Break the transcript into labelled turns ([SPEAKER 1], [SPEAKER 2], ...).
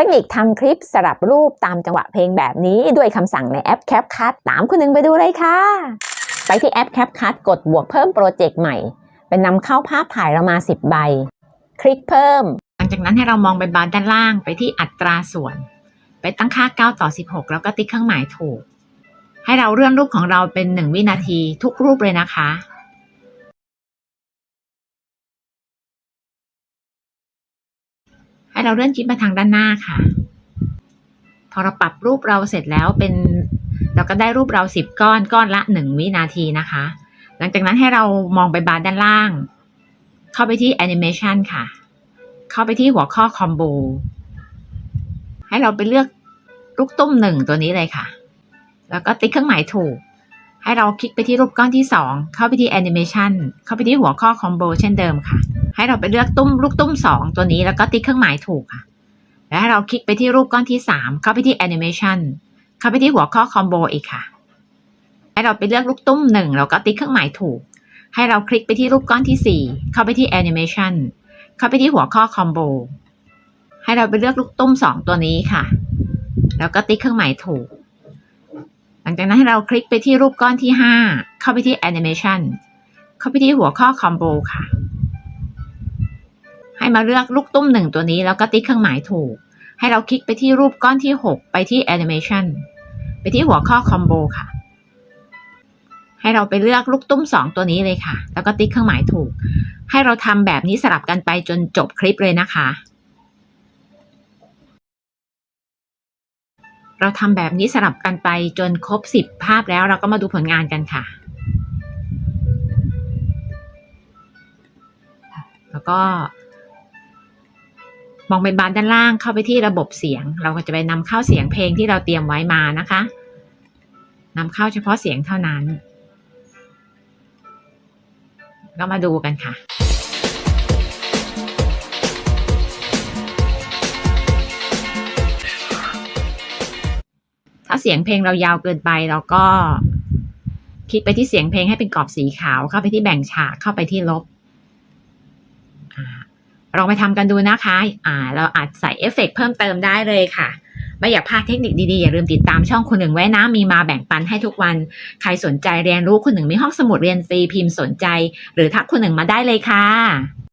[SPEAKER 1] ทคนิคทำคลิปสลับรูปตามจังหวะเพลงแบบนี้ด้วยคำสั่งในแอป CapCut ตามคุณหนึ่งไปดูเลยค่ะ ไปที่แอป CapCut กดบวกเพิ่มโปรเจกต์ใหม่ เป็นนำเข้าภาพถ่ายเรามา 10 ใบ คลิกเพิ่ม
[SPEAKER 2] หลังจากนั้นให้เรามองไปบาร์ด้านล่างไปที่อัตราส่วน ไปตั้งค่า 9 ต่อ 16 แล้วก็ติ๊กเครื่องหมายถูก ให้เราเลื่อนรูปของเราเป็น 1 วินาทีทุกรูปเลยนะคะ ให้เราเลื่อนคลิปมาทางด้านหน้าค่ะ พอเราปรับรูปเราเสร็จแล้วเป็น เราก็ได้รูปเรา10ก้อนก้อนละ1วินาทีนะคะ หลังจากนั้นให้เรามองไปบาร์ด้านล่าง เข้าไปที่ Animation ค่ะ เข้าไปที่หัวข้อ Combo ให้เราไปเลือกลูกตุ้มหนึ่งตัวนี้เลยค่ะ แล้วก็ติ๊กเครื่องหมายถูก ให้เราคลิกไปที่รูปก้อนที่ 2 เข้าไปที่ Animation เข้าไปที่หัวข้อ Combo เช่นเดิมค่ะ ให้เราไปเลือกตุ้มลูกตุ้ม2ตัวนี้แล้วก็ติ๊กเครื่องหมายถูกค่ะ แล้วให้เราคลิกไปที่รูปก้อนที่3เข้าไปที่ Animation เข้าไปที่หัวข้อ Combo อีกค่ะ ให้เราไปเลือกลูกตุ้มหนึ่งแล้วก็ติ๊กเครื่องหมายถูก ให้เราคลิกไปที่รูปก้อนที่4เข้าไปที่ Animation เข้าไปที่หัวข้อ Combo ให้เราไปเลือกลูกตุ้ม2ตัวนี้ค่ะ แล้วก็ติ๊กเครื่องหมายถูก หลังจากนั้นให้เราคลิกไปที่รูปก้อนที่5เข้าไปที่ Animation เข้าไปที่หัวข้อ Combo ค่ะ ให้มาเลือกลูกตุ้มหนึ่งตัวนี้แล้วก็ติ๊กเครื่องหมายถูก ให้เราคลิกไปที่รูปก้อนที่ 6 ไปที่ Animation ไปที่หัวข้อ Combo ค่ะ ให้เราไปเลือกลูกตุ้ม 2 ตัวนี้เลยค่ะ แล้วก็ติ๊กเครื่องหมายถูก ให้เราทำแบบนี้สลับกันไปจนจบคลิปเลยนะคะ เราทำแบบนี้สลับกันไปจนครบ 10 ภาพแล้วเราก็มาดูผลงานกันค่ะแล้วก็ มองไปบานด้านล่างเข้าไปที่ระบบเสียง เราก็จะไปนำเข้าเสียงเพลงที่เราเตรียมไว้มานะคะนำเข้าเฉพาะเสียงเท่านั้น ก็มาดูกันค่ะถ้าเสียงเพลงเรายาวเกินไปเราก็ คลิกไปที่เสียงเพลงให้เป็นกรอบสีขาว เข้าไปที่แบ่งฉากเข้าไปที่ลบ ลองไปทำกันดูนะคะ อ่า เราอาจใส่เอฟเฟกต์เพิ่มเติมได้เลยค่ะ ไม่อยากพลาดเทคนิคดีๆ อย่าลืมติดตามช่องคนหนึ่งไว้นะ มีมาแบ่งปันให้ทุกวัน ใครสนใจเรียนรู้คนหนึ่งมีห้องสมุดเรียนฟรีพิมพ์สนใจ หรือทักคนหนึ่งมาได้เลยค่ะ